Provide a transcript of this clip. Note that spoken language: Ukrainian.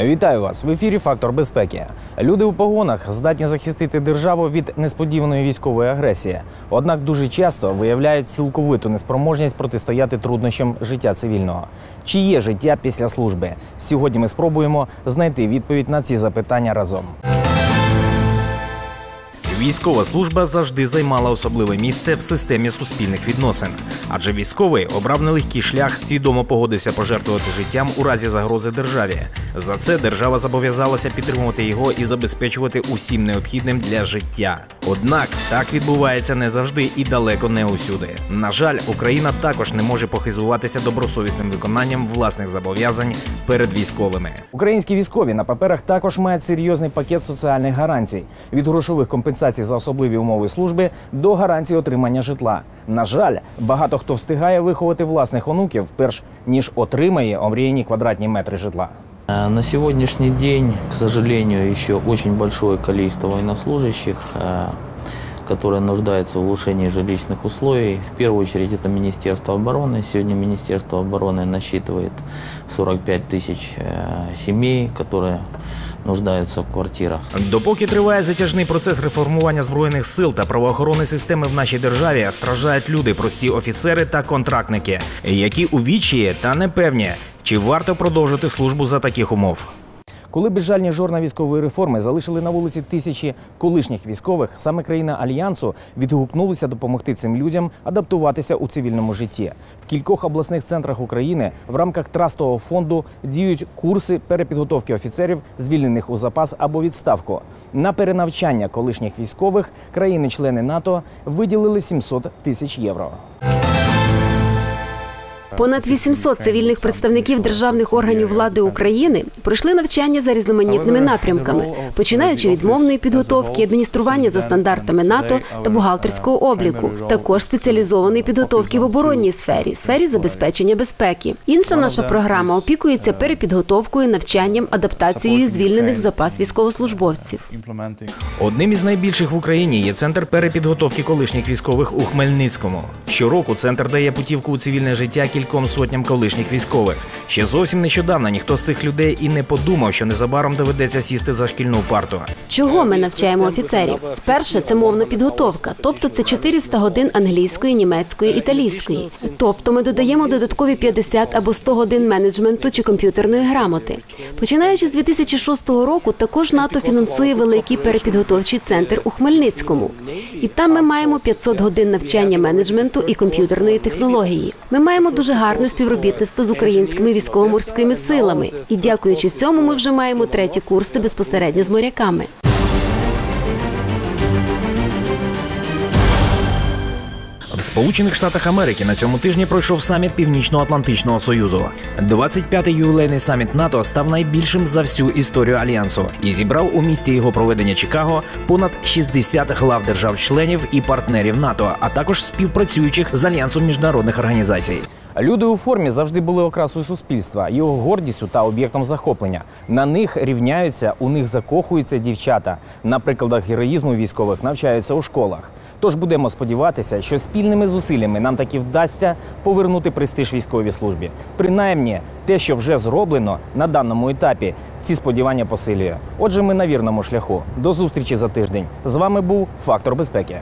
Вітаю вас в ефірі Фактор безпеки. Люди у погонах здатні захистити державу від несподіваної військової агресії. Однак дуже часто виявляють цілковиту неспроможність протистояти труднощам життя цивільного. Чи є життя після служби? Сьогодні ми спробуємо знайти відповідь на ці запитання разом. Військова служба завжди займала особливе місце в системі суспільних відносин, адже військовий обрав нелегкий шлях, свідомо погодився пожертвувати життям у разі загрози державі. За це держава зобов'язалася підтримувати його і забезпечувати усім необхідним для життя. Однак так відбувається не завжди і далеко не усюди. На жаль, Україна також не може похизуватися добросовісним виконанням власних зобов'язань перед військовими. Українські військові на паперах також мають серйозний пакет соціальних гарантій від грошових компенсацій за особливі умови служби до гарантій отримання житла. На жаль, багато хто встигає виховати власних онуків, перш ніж отримає омріяні квадратні метри житла. Э, На сегодняшний день, к сожалению, еще очень большое количество военнослужащих, э, которые нуждаются в улучшении жилищных условий. В первую очередь это Министерство обороны. Сегодня Министерство обороны насчитывает 45 тысяч э, семей, которые нуждаются в квартирах. Допоки триває затяжний процес реформування збройних сил та правоохоронної системи в нашій державі, страждають люди, прості офіцери та контрактники, які у вічі та непевні, чи варто продовжити службу за таких умов. Коли безжальні жорна військової реформи залишили на вулиці тисячі колишніх військових, саме країна альянсу відгукнулися допомогти цим людям адаптуватися у цивільному житті. В кількох обласних центрах України в рамках трастового фонду діють курси перепідготовки офіцерів, звільнених у запас або відставку. На перенавчання колишніх військових країни-члени НАТО виділили 700 тисяч євро. Понад 800 цивільних представників державних органів влади України пройшли навчання за різноманітними напрямками, починаючи від мовної підготовки, адміністрування за стандартами НАТО та бухгалтерського обліку, також спеціалізованої підготовки в оборонній сфері, сфері забезпечення безпеки. Інша наша програма опікується перепідготовкою, навчанням, адаптацією звільнених в запас військовослужбовців. Одним із найбільших в Україні є центр перепідготовки колишніх військових у Хмельницькому. Щороку центр дає путівку у цивільне життя кільком сотням колишніх військових. Ще зовсім нещодавно ніхто з цих людей і не подумав, що незабаром доведеться сісти за шкільну парту. Чого ми навчаємо офіцерів? Перше це мовна підготовка, тобто це 400 годин англійської, німецької, італійської. Тобто ми додаємо додаткові 50 або 100 годин менеджменту чи комп'ютерної грамоти. Починаючи з 2006 року, також НАТО фінансує великий перепідготовчий центр у Хмельницькому. І там ми маємо 500 годин навчання менеджменту і комп'ютерної технології. Ми маємо дуже гарне співробітництво з українськими військово-морськими силами. І дякуючи цьому, ми вже маємо треті курси безпосередньо з моряками. В Сполучених Штатах Америки на цьому тижні пройшов саміт Північно-Атлантичного Союзу. 25-й ювілейний саміт НАТО став найбільшим за всю історію альянсу і зібрав у місті його проведення Чикаго понад 60 глав держав-членів і партнерів НАТО, а також співпрацюючих з альянсом міжнародних організацій. Люди у формі завжди були окрасою суспільства, його гордістю та об'єктом захоплення. На них рівняються, у них закохуються дівчата. На прикладах героїзму військових навчаються у школах. Тож будемо сподіватися, що спільними зусиллями нам таки вдасться повернути престиж військовій службі. Принаймні, те, що вже зроблено на даному етапі, ці сподівання посилює. Отже, ми на вірному шляху. До зустрічі за тиждень. З вами був фактор безпеки.